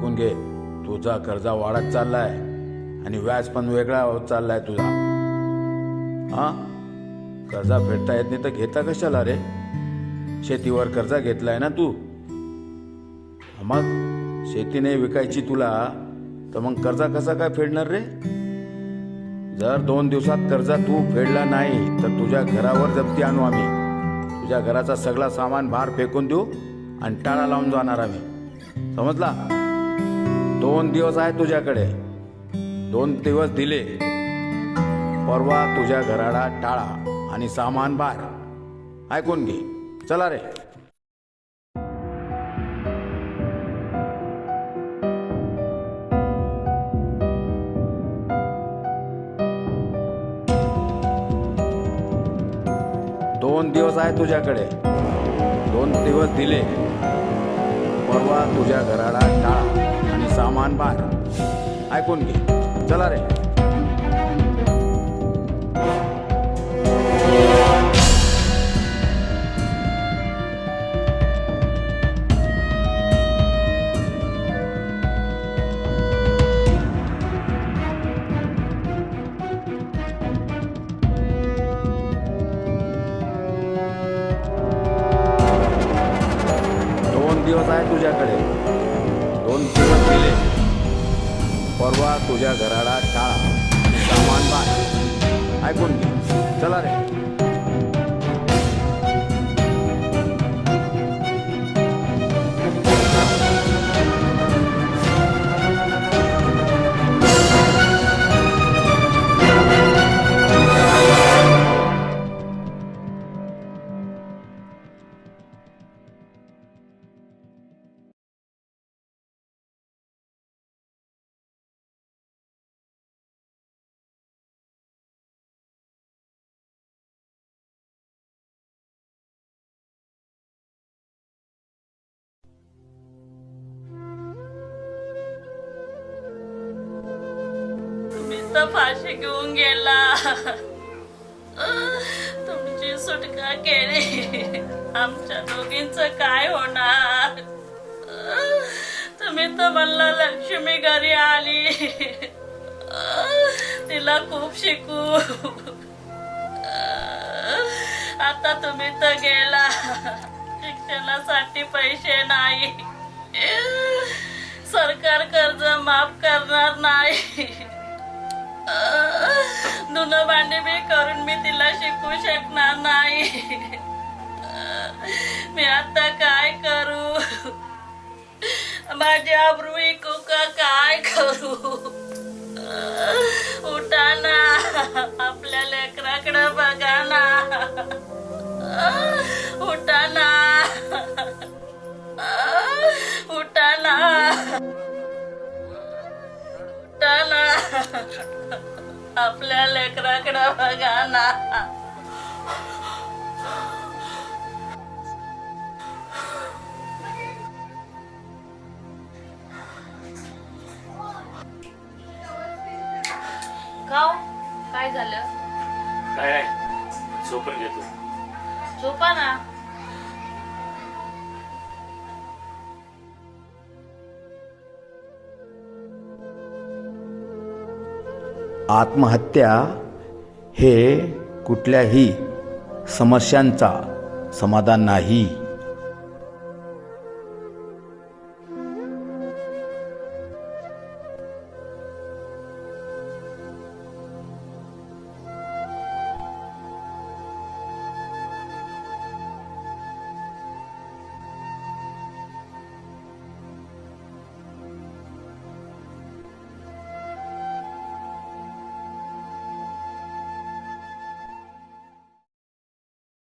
ऐकून घे. तुझा कर्जा वाढत चाललाय. आणि व्याज पण वेगळा होत चाललाय तुझा. हा? कर्जा फेडता येत नाही तर घेता कशाला रे? शेतीवर कर्जा घेतलाय ना तू? मग? शेती नाही विकायची तुला. तर मग कर्जा कसा काय फेडणार रे? जर दोन दिवसात कर्जा तू फेडला नाही तर तुझ्या घरावर जप्ती आणू आम्ही. तुझ्या घराचा सगळा सामान बाहेर फेकून देऊ आणि टाळा लावून जाणार आम्ही. समजला? दोन दिवस आहे तुझ्याकडे. दोन दिवस दिले. परवा तुझ्या घराला टाळा आणि सामान बार ऐकून घे. चला रे. दोन दिवस आहे तुझ्याकडे. दोन दिवस दिले. परवा तुझ्या घराला टाळा आणि सामान बाहेर. ऐकून घे. चला रे. दिवस आहे तुझ्याकडे. दोन दिवस गेले. परवा तुझ्या घराला टाळा सामान बाहेर. तुम्ही फाशी घेऊन गेला. तुमची सुटका केली. आमच्या दोघींच काय होणार? तुम्ही तर म्हणला लक्ष्मी घरी आली. तिला खूप शिकू. आता तुम्ही तर गेला. शिक्षणासाठी पैसे नाही. सरकार कर्ज माफ करणार नाही. धुणं भांडे बी करून मी तिला शिकू शकणार नाही. मी आता काय करू? माझी आबरू विकू का काय करू? उठा ना आपल्या लेकराकडं बघा ना. आपल्या लेकराकडं बघा ना. गाव काय झालं? काय नाही झोपून घेतो. झोपा ना. आत्महत्या हे कुठल्याही समस्यांचा समाधान नाही.